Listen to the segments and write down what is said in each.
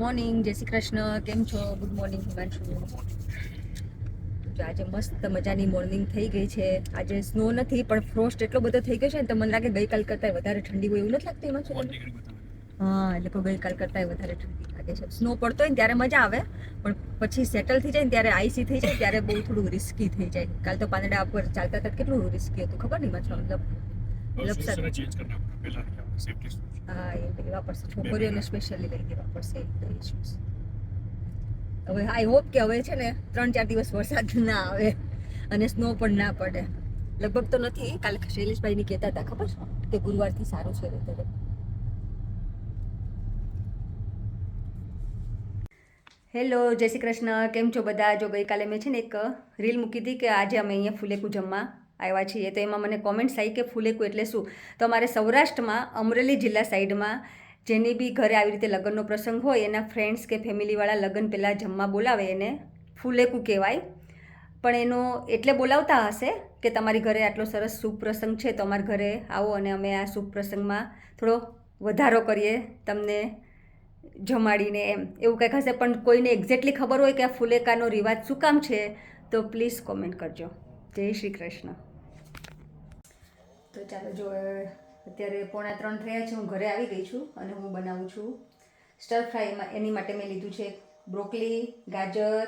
Morning જય શ્રી કૃષ્ણ કેમ છો? Good morning Himanshu. જો આજે મસ્ત મજાની મોર્નિંગ થઈ ગઈ છે. આજે સ્નો નથી પણ ફ્રોસ્ટ એટલો બધો થઈ ગયો છે ને તો મને લાગે ગઈકાલ કરતાં વધારે ઠંડી હોય એવું નથી લાગતું હિમાંશુ હા એટલે કહું ગઈકાલ કરતાં વધારે ઠંડી લાગે છે. સ્નો પડતો હોય ને ત્યારે મજા આવે પણ પછી સેટલ થઈ જાય ને ત્યારે આઈસી થઈ જાય ત્યારે બહુ થોડું રિસ્કી થઈ જાય. કાલ તો પાંદડા ઉપર ચાલતા હતા કેટલું રિસ્કી હતું ખબર નહીં મતલબ લપસા હા એ લેવા પડશે છોકરીઓને સ્પેશિયલી લઈ પડશે ઇશ્યુઝ હવે આઈ હોપ કે હવે છે ને ત્રણ ચાર દિવસ વરસાદ ના આવે અને સ્નો પણ ના પડે. લગભગ તો નથી. કાલે શૈલેષભાઈની કહેતા હતા ખબર? છે કે ગુરુવારથી સારું છે વેધર હેલો જય શ્રી કૃષ્ણ. કેમ છો બધા? જો ગઈકાલે મેં છે ને એક રીલ મૂકી હતી કે આજે અમે અહીંયા ફૂલેકુ જમવા આવ્યા છીએ. તો એમાં મને કોમેન્ટ્સ આવી કે ફૂલેકુ એટલે શું? તો અમારે સૌરાષ્ટ્રમાં, અમરેલી જિલ્લા સાઈડમાં જેની બી ઘરે આવી રીતે લગ્નનો પ્રસંગ હોય, એના ફ્રેન્ડ્સ કે ફેમિલીવાળા લગ્ન પહેલાં જમવા બોલાવે એને. ફૂલેકું કહેવાય. પણ એનો એટલે બોલાવતા હશે કે તમારી ઘરે આટલો સરસ શુભ પ્રસંગ છે, તો અમારા ઘરે આવો અને અમે આ શુભ પ્રસંગમાં થોડો વધારો કરીએ તમને જમાડીને એમ. એવું કંઈક હશે, પણ કોઈને એક્ઝેક્ટલી ખબર હોય કે આ ફુલેકાનો રિવાજ શું કામ છે, તો પ્લીઝ કોમેન્ટ કરજો. જય શ્રી કૃષ્ણ. તો ચાલો જો અત્યારે પોણા ત્રણ થયા છે, હું ઘરે આવી ગઈ છું અને હું બનાવું છું. સ્ટર ફ્રાયમાં એની માટે મેં લીધું છે બ્રોકલી ગાજર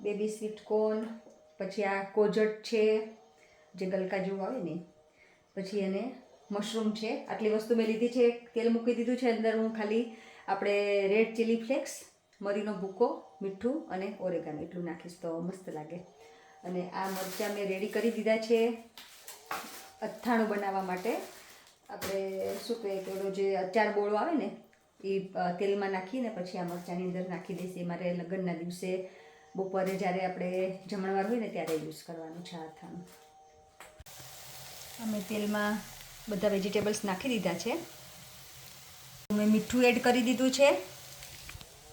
બેબી સ્વીટ કોર્ન પછી આ કોજટ છે, જે ગલકા જેવું આવે ને, પછી એને મશરૂમ છે. આટલી વસ્તુ મેં લીધી છે, તેલ મૂકી દીધું છે, અંદર હું ખાલી આપણે રેડ ચીલી ફ્લેક્સ મરીનો ભૂકો, મીઠું અને ઓરેગાનો એટલું નાખીશ તો મસ્ત લાગે. અને આ મરચાં મેં રેડી કરી દીધા છે. અથાણું બનાવવા માટે આપણે શું કહીએ કે ઓલો જે અચાર બોળો આવે ને એ તેલમાં નાખીને પછી આ મરચાંની અંદર નાખી દઈશ. મારે લગ્નના દિવસે બપોરે જ્યારે આપણે જમણવાર હોય ને ત્યારે યુઝ કરવાનું છે આ અથાણું. અમે તેલમાં બધા વેજીટેબલ્સ નાખી દીધા છે. મેં મીઠું એડ કરી દીધું છે.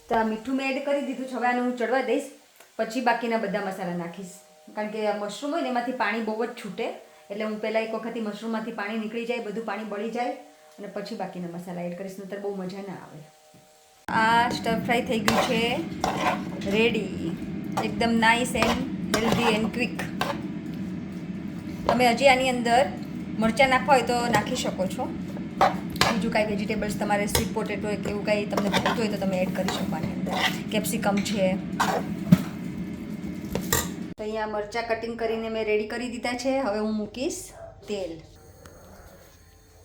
તો આ મીઠું મેં એડ કરી દીધું છે. હવે આને હું ચડવા દઈશ. પછી બાકીના બધા મસાલા નાખીશ. કારણ કે મશરૂમ હોય ને, એમાંથી પાણી બહુ જ છૂટે. એટલે હું પહેલાં એક વખતથી મશરૂમમાંથી પાણી નીકળી જાય, બધું પાણી બળી જાય અને પછી બાકીના મસાલા એડ કરીશ નતર બહુ મજા ના આવે. આ સ્ટર ફ્રાય થઈ ગયું છે રેડી એકદમ nice and healthy and quick તમે હજી આની અંદર મરચાં નાખવા હોય તો નાખી શકો છો. બીજું કાંઈ વેજીટેબલ્સ તમારે સ્વીટ પોટેટો કે એવું કાંઈ તમને ભાવતું હોય તો તમે એડ કરી શકો આની અંદર. કેપ્સિકમ છે. તો અહીંયા મરચાં કટિંગ કરીને મેં રેડી કરી દીધા છે. હવે હું મૂકીશ તેલ.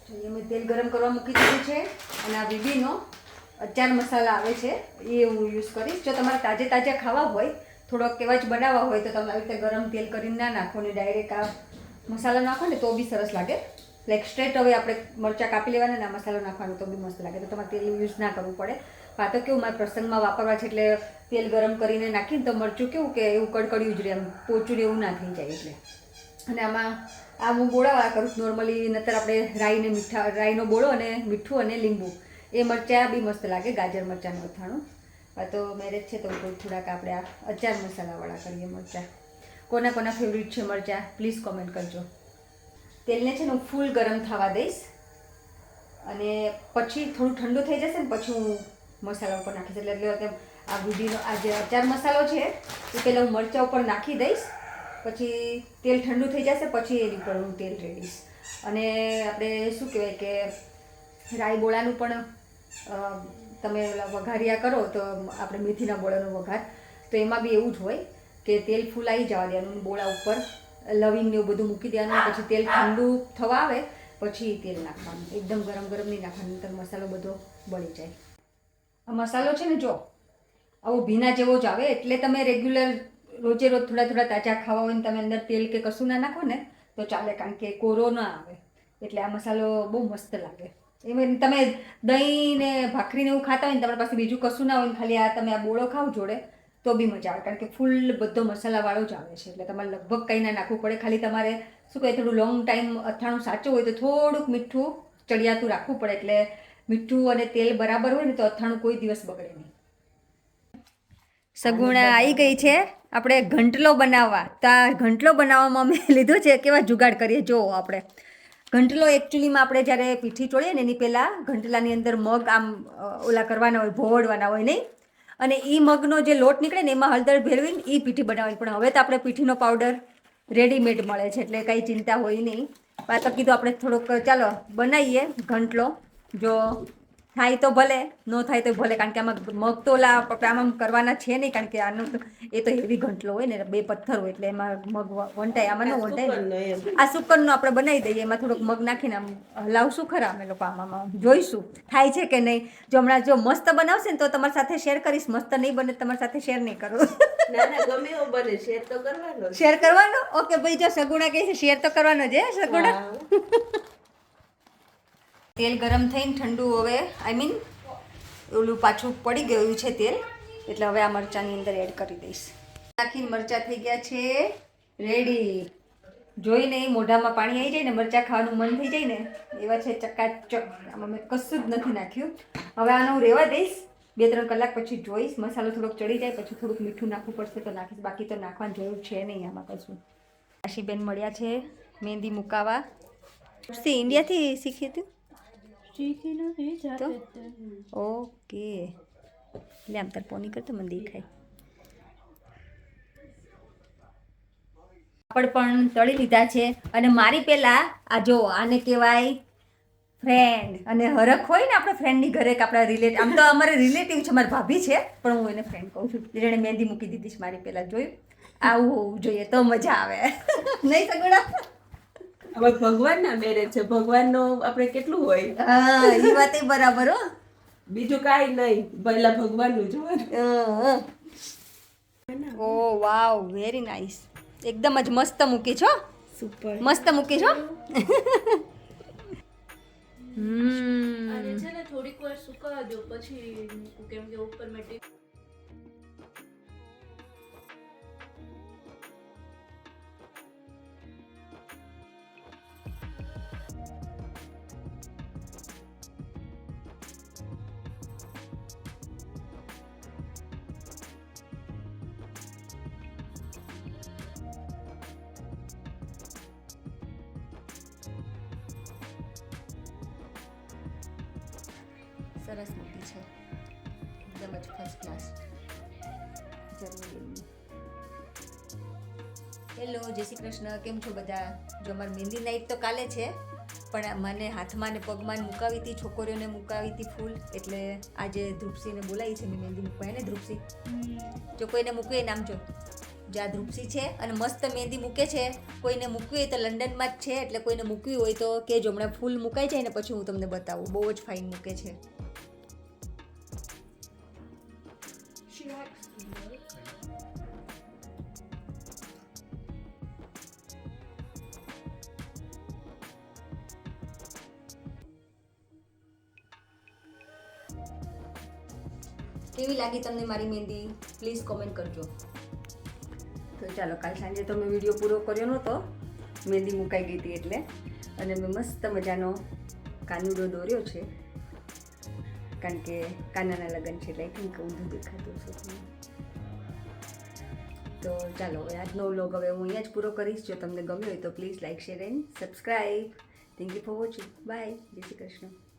અહીંયા મેં તેલ ગરમ કરવા મૂકી દીધું છે અને આ બીબીનો અચાર મસાલા આવે છે એ હું યુઝ કરીશ. જો તમારે તાજે તાજા ખાવા હોય, થોડોક એવા જ બનાવવા હોય, તો તમે આવી રીતે ગરમ તેલ કરીને ના નાખો ને ડાયરેક્ટ આ મસાલો નાખો ને તો બી સરસ લાગે. લાઈક સ્ટ્રેટ હવે આપણે મરચાં કાપી લેવાના ને મસાલો નાખવાનો તો બી મસ્ત લાગે. તો તમારે તેલ યુઝ ના કરવું પડે. તો કેવું મારે પ્રસંગમાં વાપરવા છે એટલે તેલ ગરમ કરીને નાખીને તો મરચું કેવું કે એવું કડકડ્યું જ રહે, એમ પોચું એવું ના થઈ જાય એટલે. અને આમાં, આ હું ગોળાવાળા કરું નોર્મલી નતર આપણે રાઈને મીઠા, રાઈનો બોળો અને મીઠું અને લીંબુ. એ મરચાં બી મસ્ત લાગે, ગાજર મરચાંનું અથાણું. આ તો મેરેજ છે તો થોડાક આપણે આ અચાર મસાલાવાળા કરીએ મરચાં. કોના કોના ફેવરિટ છે મરચાં? પ્લીઝ કોમેન્ટ કરજો. તેલને છે ને હું ફૂલ ગરમ થવા દઈશ. અને પછી થોડું ઠંડુ થઈ જશે ને પછી હું મસાલા ઉપર નાખીશ. એટલે એટલે આ ગુડીનો આ જે અચાર મસાલો છે, એ પહેલાં હું મરચાં ઉપર નાખી દઈશ. પછી તેલ ઠંડુ થઈ જશે, પછી એની ઉપર હું તેલ રેડીશ. અને આપણે શું કહેવાય કે રાઈ બોળાનું પણ તમે વઘારિયા કરો તો આપણે મેથીના બોળાનો વઘાર, તો એમાં બી એવું જ હોય કે તેલ ફૂલાઈ જવા દેવાનું બોળા ઉપર લવિંગ ને એવું બધું મૂકી દેવાનું પછી તેલ ઠંડુ થવા આવે, પછી તેલ નાખવાનું. એકદમ ગરમ ગરમ નહીં નાખવાનું, નહીંતર મસાલો બધો બળી જાય. મસાલો છે ને જો, આવો ભીના જેવો જ આવે. એટલે તમે રેગ્યુલર રોજે રોજ થોડા થોડા તાજા ખાવા હોય ને તમે અંદર તેલ કે કશું ના નાખો ને, તો ચાલે કારણ કે કોરો ના આવે. એટલે આ મસાલો બહુ મસ્ત લાગે. એમાં તમે દહીં ને ભાખરીને એવું ખાતા હોય ને તમારી પાસે બીજું કશું ના હોય ખાલી આ તમે આ બોળો ખાવ જોડે, તો બી મજા આવે. કારણ કે ફૂલ બધો મસાલાવાળો જ આવે છે. એટલે તમારે લગભગ કંઈ ના નાખવું પડે. ખાલી તમારે શું કહે થોડું લોંગ ટાઈમ અથાણું સાચું હોય તો થોડુંક મીઠું ચડિયાતું રાખવું પડે. એટલે મીઠું અને તેલ બરાબર હોય ને તો અથાણું કોઈ દિવસ બગડે નહીં. સગુણા આવી ગઈ છે. આપણે ઘંટલો બનાવવા. તો આ ઘંટલો બનાવવામાં મેં લીધો છે. કેવા જુગાડ કરીએ? જો આપણે. ઘંટલો એકચ્યુઅલીમાં આપણે જ્યારે પીઠી ચોળીએ ને એની પહેલાં ઘંટલાની અંદર મગ આમ ઓલા કરવાના હોય ભોવડવાના હોય નહીં. અને એ મગનો જે લોટ નીકળે ને એમાં હળદર ભેળવીને એ પીઠી બનાવવાની. પણ હવે તો આપણે પીઠીનો પાવડર રેડીમેડ મળે છે. એટલે કાંઈ ચિંતા હોય નહીં. આ તો કીધું આપણે થોડોક, ચાલો, બનાવીએ ઘંટલો. જો થાય તો ભલે ન થાય તો ભલે કારણ કે આમાં મગ તો આપણે આમાં કરવાના છે નહીં કારણ કે આનું એ તો હેવી ઘંટલો હોય ને બે પથ્થર હોય એટલે એમાં મગ વંટાય આમાં ન વંટાય આ સુકનનો આપણે બનાવી દઈએ એમાં થોડોક મગ નાખીને આમ હલાવશું ખરા અમે લોકો આમાં જોઈશું. થાય છે કે નહીં? જો હમણાં જો મસ્ત બનાવશે ને તો તમારી સાથે શેર કરીશ મસ્ત નહીં બને તમારી સાથે શેર નહીં કરું. શેર કરવાનો જ. શેર કરવાનો? ઓકે ભાઈ જો સગુણા કહે છે શેર તો કરવાનો છે હે, સગુણા. તેલ ગરમ થઈને ઠંડુ હવે આઈ મીન ઓલું પાછું પડી ગયું છે તેલ, એટલે હવે આ મરચાંની અંદર એડ કરી દઈશ. નાખીને મરચાં થઈ ગયા છે રેડી જોઈને મોઢામાં પાણી આવી જાય ને, મરચાં ખાવાનું મન થઈ જાય ને, એવા છે ચકાચક. આમાં મેં કશું જ નથી નાખ્યું. હવે આને હું રહેવા દઈશ. બે ત્રણ કલાક પછી જોઈશ. મસાલો થોડોક ચડી જાય, પછી થોડુંક મીઠું નાખવું પડશે તો નાખીશ. બાકી તો નાખવાની જરૂર છે નહીં આમાં કશું. આશીબેન મળ્યા છે મહેંદી મુકાવા. ઇન્ડિયાથી શીખી હતી? તો? ઓકે. એટલે આમ તાર પોની કરતો મને દેખાય. પાપડ પણ તળી લીધા છે અને મારી પહેલાં આ જો આને કહેવાય ફ્રેન્ડ અને હરખ હોય ને આપણે ફ્રેન્ડની ઘરે કે આપણા રિલેટ આમ તો અમારે રિલેટિવ છે મારી ભાભી છે પણ હું એને ફ્રેન્ડ કહું છું. જેણે મહેંદી મૂકી દીધી છે મારી પહેલાં જોયું? આવું હોવું જોઈએ તો મજા આવે. નહીં સગુણા હવે ભગવાનના મેરેજ છે. ભગવાનનો આપણે કેટલું હોય? હા એ વાત બરાબર હો. બીજું કાંઈ નહીં. પહેલા ભગવાનનું જોવાનું ઓ વાવ વેરી નાઇસ એકદમ જ મસ્ત મૂકી છો સુપર મસ્ત મૂકી છો હમ. અને છે ને થોડીક વાર સુકાવા દો પછી મૂકું. કેમ કે ઉપર મેં સરસ મૂકી છે. એકદમ જ ફર્સ્ટ ક્લાસ જરૂરી હેલો જય શ્રી કૃષ્ણ. કેમ છો બધા? જો અમારી મહેંદી નાઈટ તો કાલે છે, પણ મને હાથમાં ને પગમાં મુકાવી હતી, છોકરીઓને મુકાવી હતી ફૂલ. એટલે આજે ધ્રુપસીને બોલાવી છે મેં મહેંદી મૂકવા. એને ધ્રુપસી? જો કોઈને મૂકવી હોય નામ જો. આ ધ્રુપસી છે અને મસ્ત મહેંદી મૂકે છે. કોઈને મૂકવી હોય તો લંડનમાં જ છે, એટલે કોઈને મૂકવી હોય તો કે જો હમણાં ફૂલ મુકાઈ જાય ને પછી હું તમને બતાવું. બહુ જ ફાઇન મૂકે છે. કેવી લાગી તમને મારી મહેંદી? પ્લીઝ કોમેન્ટ કરજો. તો ચાલો, કાલ સાંજે તો મેં વીડિયો પૂરો કર્યો નહોતો. મહેંદી મુકાઈ ગઈ હતી એટલે. અને મેં મસ્ત મજાનો કાનુડો દોર્યો છે. કારણ કે કાનાના લગ્ન છે એટલે આઈ થિંક ઊંધું દેખાતું છે તો ચાલો આજનો વ્લોગ હવે હું અહીંયા જ પૂરો કરીશ. જો તમને ગમ્યો હોય તો please like share and subscribe thank you for watching bye Jai Shri Krishna.